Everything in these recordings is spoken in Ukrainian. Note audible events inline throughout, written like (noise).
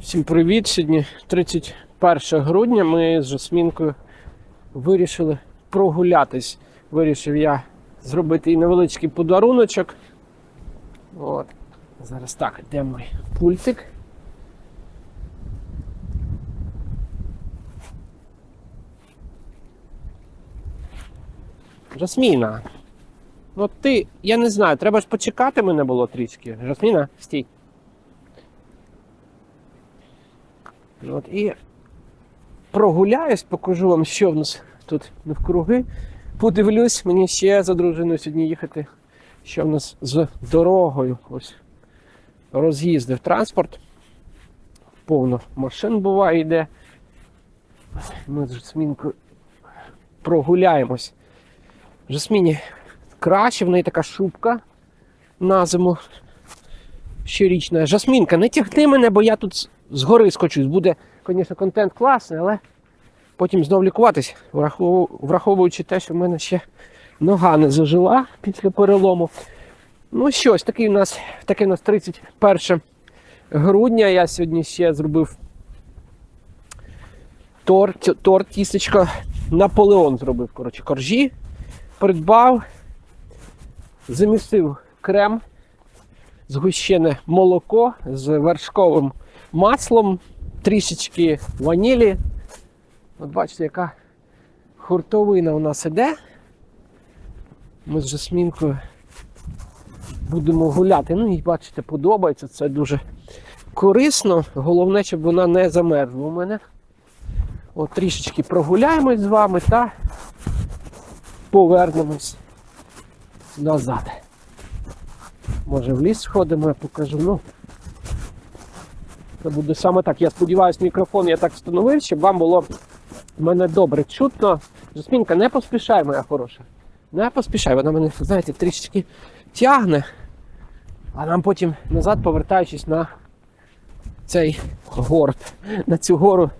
Всім привіт! Сьогодні 31 грудня. Ми з Жасмінкою вирішили прогулятись. Вирішив я зробити їй невеличкий подаруночок. От. Зараз так, де мій пультик. Жасміна. Ну ти, я не знаю, треба ж почекати мене було трішки. Жасміна, стій. От, і прогуляюсь, покажу вам, що в нас тут навкруги. Подивлюсь, мені ще за дружиною сьогодні їхати, що в нас з дорогою. Ось роз'їздив транспорт. Повно машин буває йде. Ми з Жасмінкою прогуляємось. Жасміні краще, в неї така шубка на зиму щорічна. Жасмінка, не тягни мене, бо я тут згори скочусь. Буде, звісно, контент класний, але потім знов лікуватись, враховуючи те, що в мене ще нога не зажила після перелому. Ну що ж, такий у нас, таке у нас 31 грудня. Я сьогодні ще зробив торт, торт тістечко. Наполеон зробив, коротше, коржі. Придбав, замістив крем згущене молоко з вершковим маслом, трішечки ванілі. От бачите, яка хуртовина у нас іде. Ми з Жасмінкою будемо гуляти. Ну і бачите, подобається, це дуже корисно. Головне, щоб вона не замерзла у мене. От трішечки прогуляємось з вами та повернемось назад. Може в ліс сходимо, я покажу. Ну, це буде саме так. Я сподіваюся, мікрофон я так встановив, щоб вам було мене добре чутно. Жасмінка, не поспішай, моя хороша. Не поспішай, вона мене, знаєте, трішечки тягне, а нам потім назад, повертаючись на цей горб, на цю гору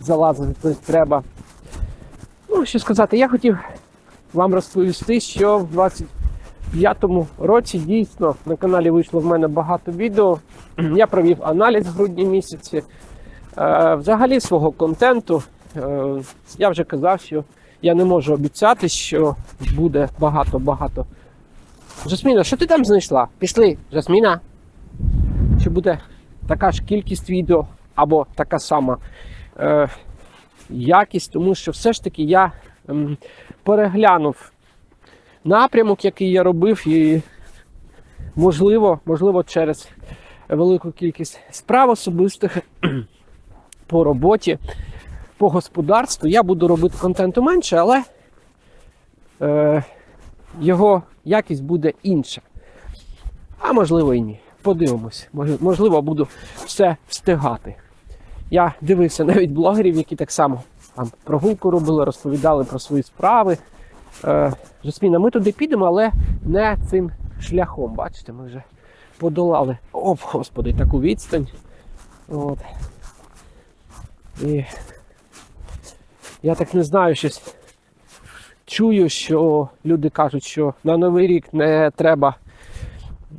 залазити тобто треба. Ну, що сказати, я хотів вам розповісти, що в 20 2025 році дійсно на каналі вийшло в мене багато відео. Я провів аналіз в грудні місяці. Е, взагалі свого контенту. Е, я вже казав, що я не можу обіцяти, що буде багато-багато. Жасміна, що ти там знайшла? Пішли, Жасміна. Чи буде така ж кількість відео або така сама е, якість, тому що все ж таки я переглянув напрямок, який я робив, і можливо, можливо, через велику кількість справ особистих (clears throat) по роботі, по господарству. Я буду робити контенту менше, але е, його якість буде інша. А можливо і ні. Подивимось. Можливо, буду все встигати. Я дивився навіть блогерів, які так само там прогулку робили, розповідали про свої справи. Е, Жасміна, ми туди підемо, але не цим шляхом. Бачите, ми вже подолали. О, господи, таку відстань. От. І я так не знаю, щось чую, що люди кажуть, що на Новий рік не треба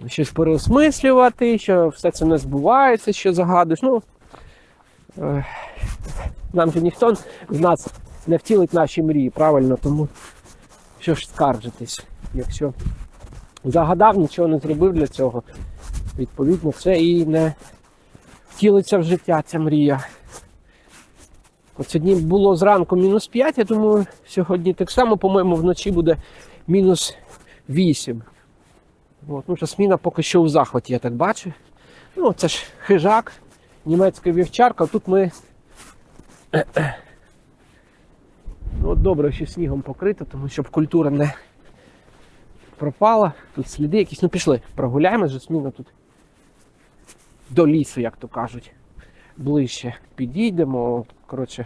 щось переосмислювати, що все це не збувається, що загадуєш. Ну, е, нам же ніхто з нас не втілить наші мрії, правильно, тому що ж скаржитись, якщо загадав, нічого не зробив для цього, відповідно, це і не втілиться в життя ця мрія. От сьогодні було зранку мінус 5, я думаю, сьогодні так само, по-моєму, вночі буде мінус 8. От, ну, Жасміна поки що у захваті, я так бачу. Ну, це ж хижак, німецька вівчарка. Тут ми. Ну, добре, що снігом покрито, тому щоб культура не пропала. Тут сліди якісь. Ну пішли, прогуляємо з Жасміна тут до лісу, як то кажуть. Ближче підійдемо. Коротше,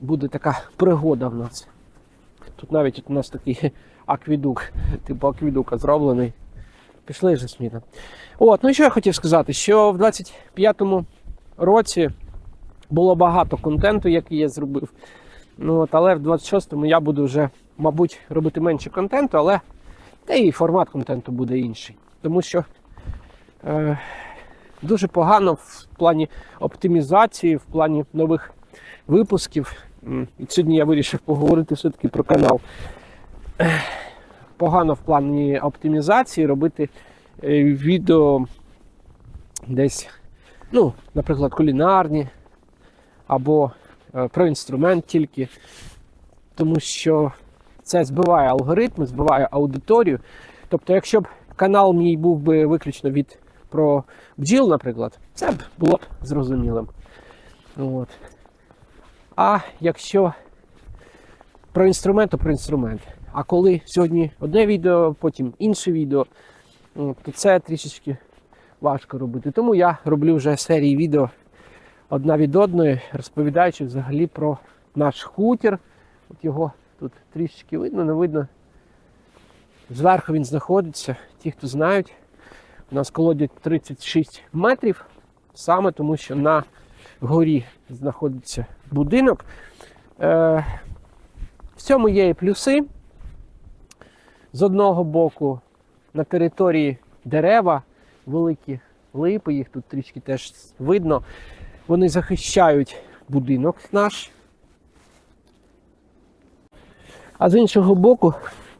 буде така пригода в нас. Тут навіть от у нас такий (laughs) аквідук, типу аквідука зроблений. Пішли Жасміна. От, ну і що я хотів сказати, що в 25-му році було багато контенту, який я зробив. Ну, от, але в 26-му я буду вже, мабуть, робити менше контенту, але та і формат контенту буде інший. Тому що е, дуже погано в плані оптимізації, в плані нових випусків. І сьогодні я вирішив поговорити все-таки про канал. Погано в плані оптимізації робити е, відео десь, ну, наприклад, кулінарні або про інструмент тільки, тому що це збиває алгоритми, збиває аудиторію. Тобто, якщо б канал мій був би виключно від про бджіл, наприклад, це б було б зрозумілим. От. А якщо про інструмент, то про інструмент. А коли сьогодні одне відео, потім інше відео, то це трішечки важко робити. Тому я роблю вже серії відео одна від одної, розповідаючи взагалі про наш хутір. От його тут трішечки видно, не видно. Зверху він знаходиться. Ті, хто знають, у нас колодязь 36 метрів, саме тому що на горі знаходиться будинок. Е, в цьому є і плюси. З одного боку, на території дерева, великі липи, їх тут трішки теж видно. Вони захищають будинок наш. А з іншого боку,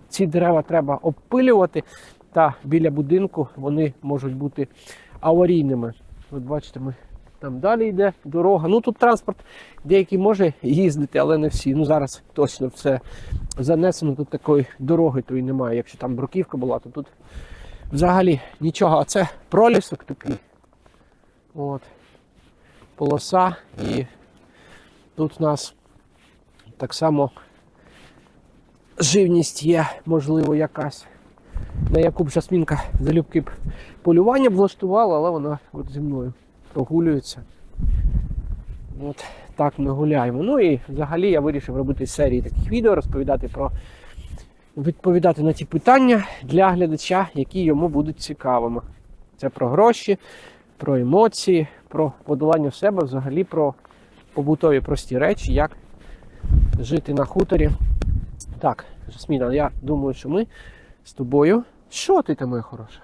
ці дерева треба обпилювати, та біля будинку вони можуть бути аварійними. От бачите, ми там далі йде дорога. Ну тут транспорт деякий може їздити, але не всі. Ну зараз точно все занесено. Тут такої дороги то і немає. Якщо там бруківка була, то тут взагалі нічого. А це пролісок такий. От. Полоса. І тут у нас так само живність є, можливо, якась. На яку б жасмінка залюбки б полювання б влаштувала, але вона от зі мною прогулюється. От так ми гуляємо. Ну і взагалі я вирішив робити серії таких відео, розповідати про відповідати на ті питання для глядача, які йому будуть цікавими. Це про гроші, про емоції, про подолання себе, взагалі про побутові прості речі, як жити на хуторі. Так, Жасміна, я думаю, що ми з тобою. Що ти там, моя хороша?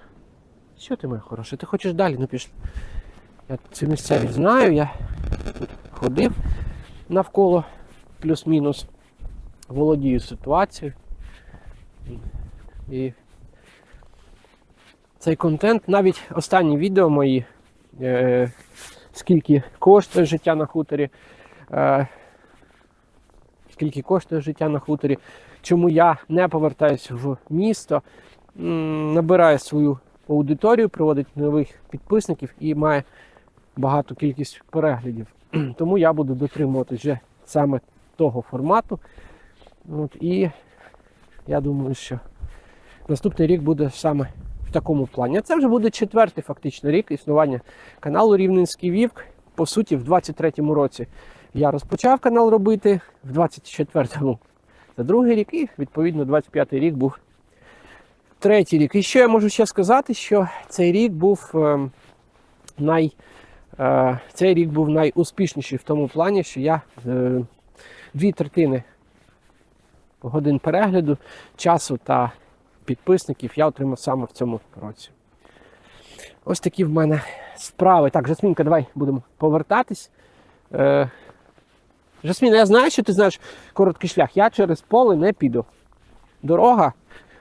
Що ти, моя хороша? Ти хочеш далі? Ну пішли. Я цю місцевість знаю, я тут ходив навколо плюс-мінус, володію ситуацією. І цей контент, навіть останні відео мої, скільки коштує життя на хуторі, е, скільки коштує життя на хуторі, чому я не повертаюся в місто, набирає свою аудиторію, приводить нових підписників і має багату кількість переглядів. (clears throat) Тому я буду дотримуватися вже саме того формату. От, і я думаю, що наступний рік буде саме в такому плані. Це вже буде четвертий фактично рік існування каналу Рівненський Вівк. По суті, в 23-му році я розпочав канал робити, в 24-му це другий рік, і відповідно 25-й рік був третій рік. І що я можу ще сказати, що цей рік був е, най, е, цей рік був найуспішніший в тому плані, що я е, дві третини годин перегляду, часу та підписників я отримав саме в цьому році. Ось такі в мене справи. Так, Жасмінка, давай будемо повертатись. Е, Жасміна, я знаю, що ти знаєш короткий шлях. Я через поле не піду. Дорога,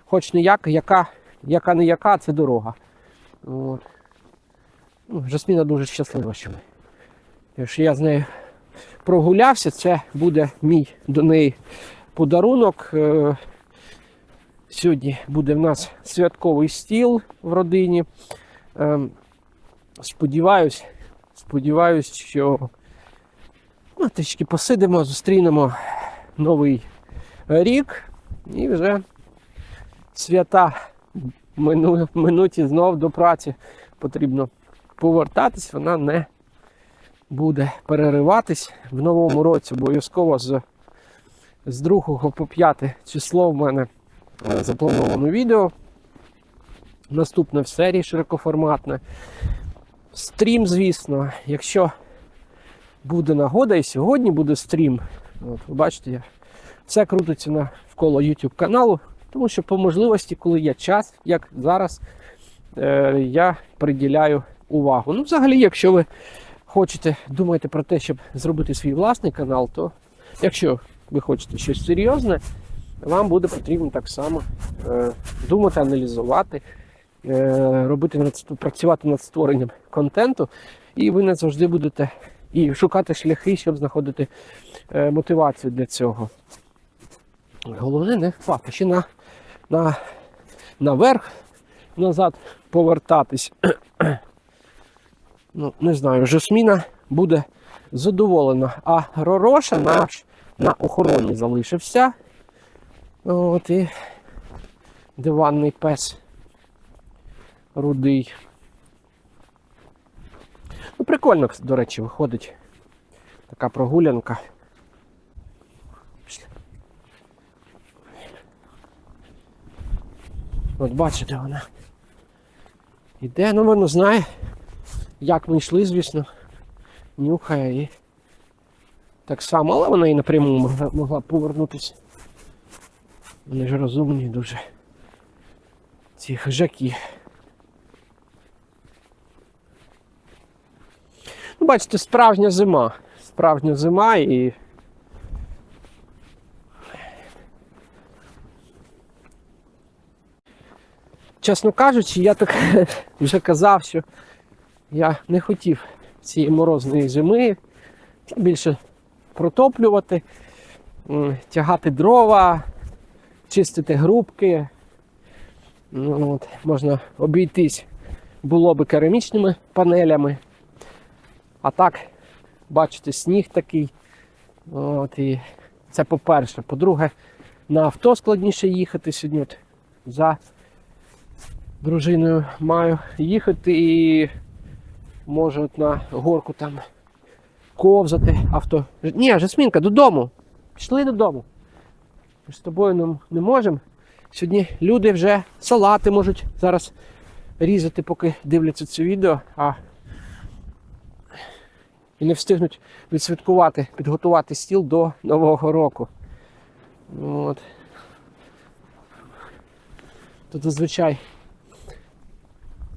хоч не яка, яка, яка не яка, це дорога. От. Ну, Жасміна дуже щаслива, що ми. Якщо я з нею прогулявся, це буде мій до неї подарунок. Е, Сьогодні буде в нас святковий стіл в родині. Ем, Сподіваюсь, сподіваюсь, що ну, трішки посидимо, зустрінемо новий рік і вже свята мину, минуті знов до праці потрібно повертатись, вона не буде перериватись в новому році. Обов'язково з, з 2 по 5 число в мене заплановано відео. Наступне в серії широкоформатне. Стрім, звісно, якщо буде нагода, і сьогодні буде стрім. От, ви бачите, все крутиться навколо YouTube каналу, тому що по можливості, коли є час, як зараз, е, я приділяю увагу. Ну, взагалі, якщо ви хочете, думаєте про те, щоб зробити свій власний канал, то якщо ви хочете щось серйозне, вам буде потрібно так само е, думати, аналізувати, е, робити над, працювати над створенням контенту, і ви не завжди будете і шукати шляхи, щоб знаходити е, мотивацію для цього. Головне не впасти. Ще на, на, наверх, назад повертатись. ну, не знаю, Жасміна буде задоволена. А Ророша наш на охороні залишився. От і диванний пес рудий. Ну, прикольно, до речі, виходить така прогулянка. От бачите, вона іде, ну воно знає, як ми йшли, звісно, нюхає і так само, але вона і напряму могла, могла повернутися. Вони ж розумні дуже. Ці хижаки. Ну, бачите, справжня зима. Справжня зима і. Чесно кажучи, я так (laughs) вже казав, що я не хотів цієї морозної зими більше протоплювати, тягати дрова, чистити грубки. Ну, от, можна обійтись було би керамічними панелями. А так, бачите, сніг такий. От, і це по-перше. По-друге, на авто складніше їхати сьогодні. От, за дружиною маю їхати і може от на горку там ковзати авто. Ні, Жасмінка, додому. Пішли додому. З тобою не, не можемо. Сьогодні люди вже салати можуть зараз різати, поки дивляться це відео, а і не встигнуть відсвяткувати, підготувати стіл до Нового року. Ну, От. Тут зазвичай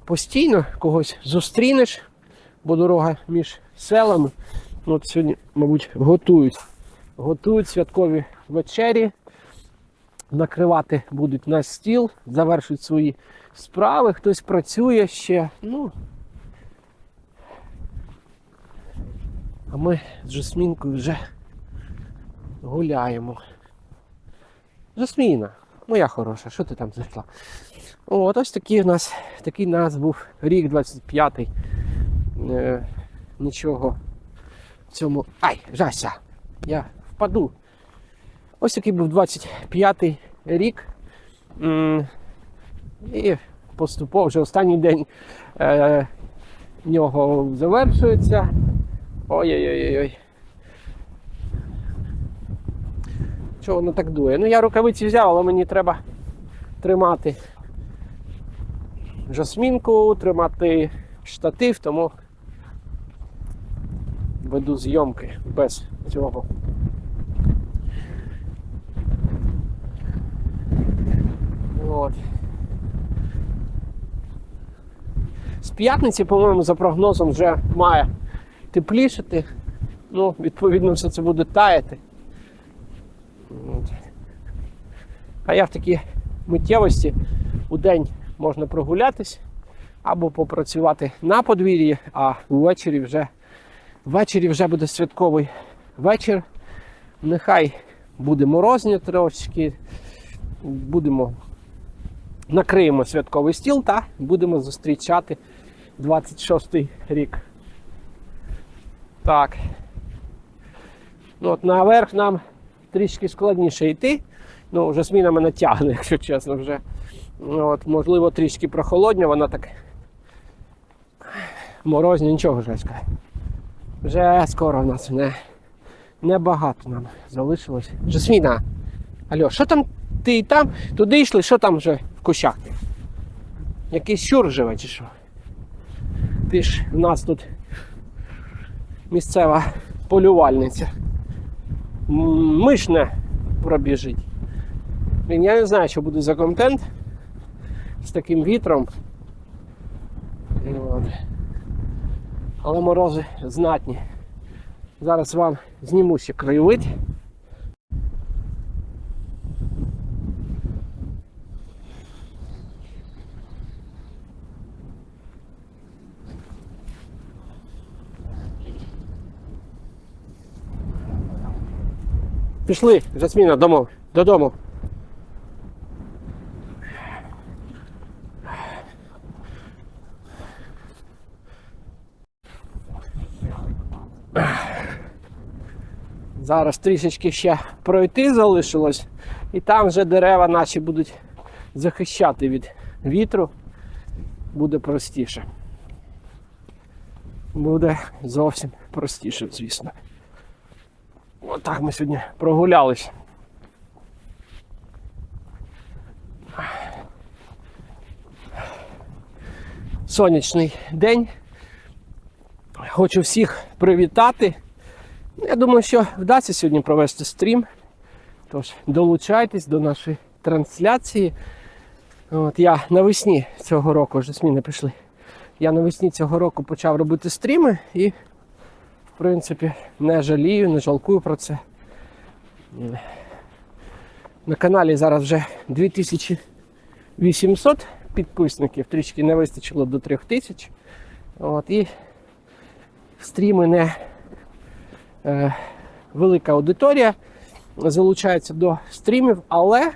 постійно когось зустрінеш, бо дорога між селами. Ну, От сьогодні, мабуть, готують. Готують святкові вечері, накривати будуть на стіл, завершують свої справи, хтось працює ще. Ну, а ми з Жасмінкою вже гуляємо. Жасміна, моя хороша, що ти там знайшла? От ось такий у нас такий у нас був рік 25-й. Е, нічого в цьому. Ай, Жася! Я впаду. Ось такий був 25-й рік. І поступово вже останній день е, нього завершується. Ой-ой-ой-ой. Чого воно так дує? Ну я рукавиці взяв, але мені треба тримати жасмінку, тримати штатив, тому веду зйомки без цього. От. З п'ятниці, по-моєму, за прогнозом вже має теплішати. Ну, відповідно, все це буде таяти. От. А я в такій миттєвості у день можна прогулятись або попрацювати на подвір'ї, а ввечері вже ввечері вже буде святковий вечір. Нехай буде морозня трошечки. Будемо накриємо святковий стіл та будемо зустрічати 26-й рік. Так. Ну, от наверх нам трішки складніше йти. Ну, вже зміна мене тягне, (laughs) якщо чесно, вже. Ну, От, можливо, трішки прохолодня, вона так. Морозня, нічого Жеська. Вже скоро в нас не, небагато нам залишилось. Жасміна, алло, що там ти і там? Туди йшли, що там вже в? Якийсь щур живе чи що? Ти ж в нас тут місцева полювальниця. М, Миш не пробіжить. Я не знаю, що буде за контент з таким вітром. Але морози знатні. Зараз вам зніму ще краєвид. Пішли, Жасміна, дому, додому. Зараз трішечки ще пройти залишилось, і там вже дерева наші будуть захищати від вітру. Буде простіше. Буде зовсім простіше, звісно. Отак ми сьогодні прогулялись. Сонячний день. Хочу всіх привітати. Я думаю, що вдасться сьогодні провести стрім. Тож долучайтесь до нашої трансляції. От Я навесні цього року, вже зміни прийшли. Я навесні цього року почав робити стріми і, в принципі, не жалію, не жалкую про це. На каналі зараз вже 2800 підписників, трішки не вистачило до 3000. От, і стріми не е, велика аудиторія залучається до стрімів, але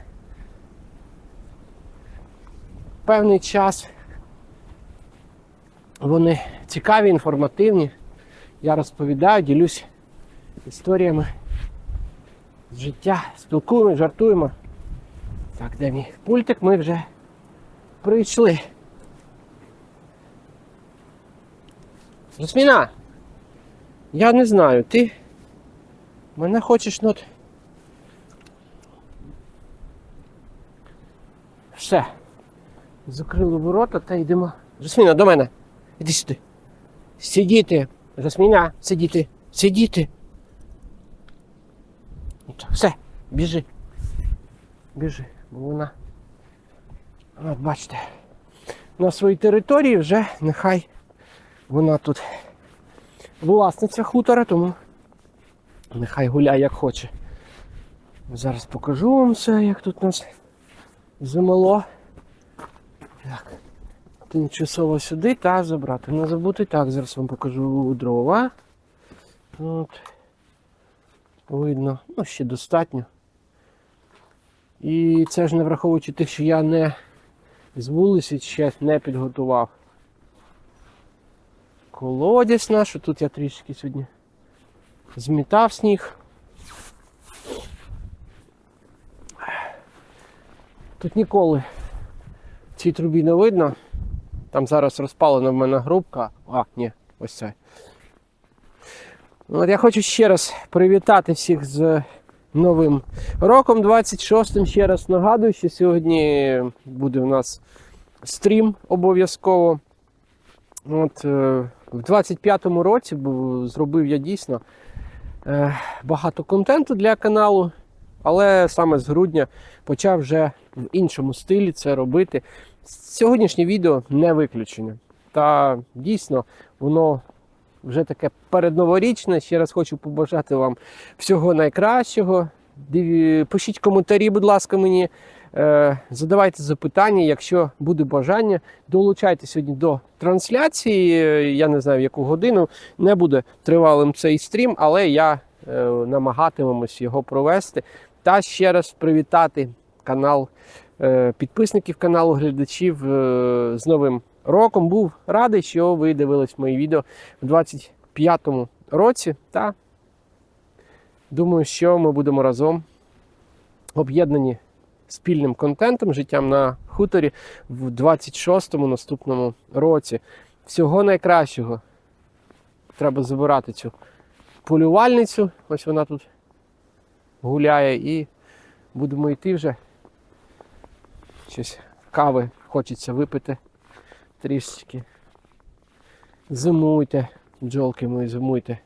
певний час вони цікаві, інформативні. Я розповідаю, ділюсь історіями з життя, спілкуємо, жартуємо. Так, де мій пультик? Ми вже прийшли. Жасміна, я не знаю, ти мене хочеш ну, от... Все. Закрили ворота та йдемо. Жасміна, до мене. Іди сюди. Сидіти. Жасміна, сидіти. Сидіти. Все, біжи. Біжи, бо вона. От бачите. На своїй території вже нехай вона тут власниця хутора, тому нехай гуляє як хоче. Зараз покажу вам все, як тут нас замело. Так. Тимчасово сюди та забрати. Не забути. Так, зараз вам покажу дрова. От. Видно, ну ще достатньо. І це ж не враховуючи те, що я не з вулиці ще не підготував. Колодязь наш, тут я трішки сьогодні змітав сніг. Тут ніколи цій трубі не видно. Там зараз розпалена в мене грубка. А, ні, ось це. От я хочу ще раз привітати всіх з новим роком 26-м. Ще раз нагадую, що сьогодні буде у нас стрім обов'язково. От, е, В 25-му році зробив я дійсно е, багато контенту для каналу, але саме з грудня почав вже в іншому стилі це робити. Сьогоднішнє відео не виключення. Та дійсно воно вже таке передноворічне. Ще раз хочу побажати вам всього найкращого. Пишіть коментарі, будь ласка, мені. Е, Задавайте запитання, якщо буде бажання. Долучайте сьогодні до трансляції. Я не знаю, в яку годину не буде тривалим цей стрім, але я е, намагатимемось його провести. Та ще раз привітати канал підписників каналу, глядачів е, з Новим роком. Був радий, що ви дивились мої відео в 25-му році. Та думаю, що ми будемо разом об'єднані спільним контентом, життям на хуторі в 26-му наступному році. Всього найкращого. Треба забирати цю полювальницю. Ось вона тут гуляє, і будемо йти вже. Щось кави хочеться випити трішечки. Зимуйте, бджолки мої, зимуйте.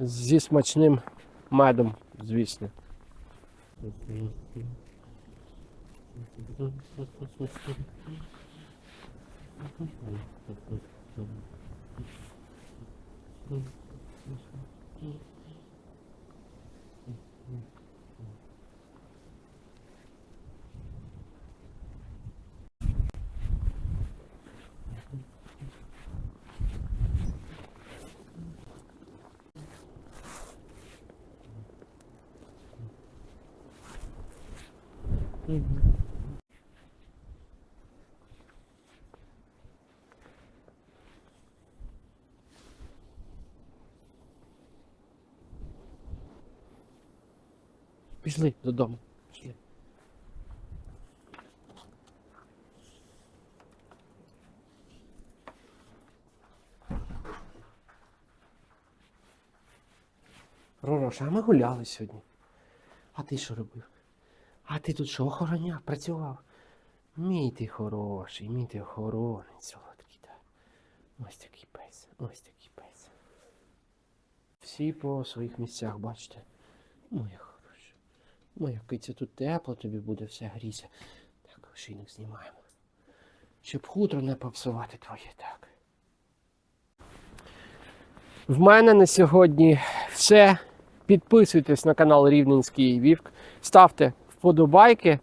Зі смачним медом, звісно. Пішли додому. Пішли. Ророша, а ми гуляли сьогодні. А ти що робив? А ти тут що охороняв, працював? Мій ти хороший, мій ти охоронець солодкий, так. Ось такий пес, ось такий пес. Всі по своїх місцях, бачите. Моя хороша. Моя киця тут тепло, тобі буде все гріся. Так, шийник знімаємо. Щоб хутро не попсувати твоє так. В мене на сьогодні все. Підписуйтесь на канал Рівненський Вівк. Ставте вподобайки,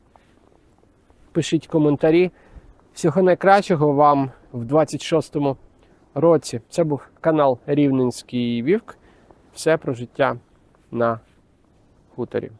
пишіть коментарі. Всього найкращого вам в 26-му році. Це був канал Рівненський Вівк. Все про життя на хуторі.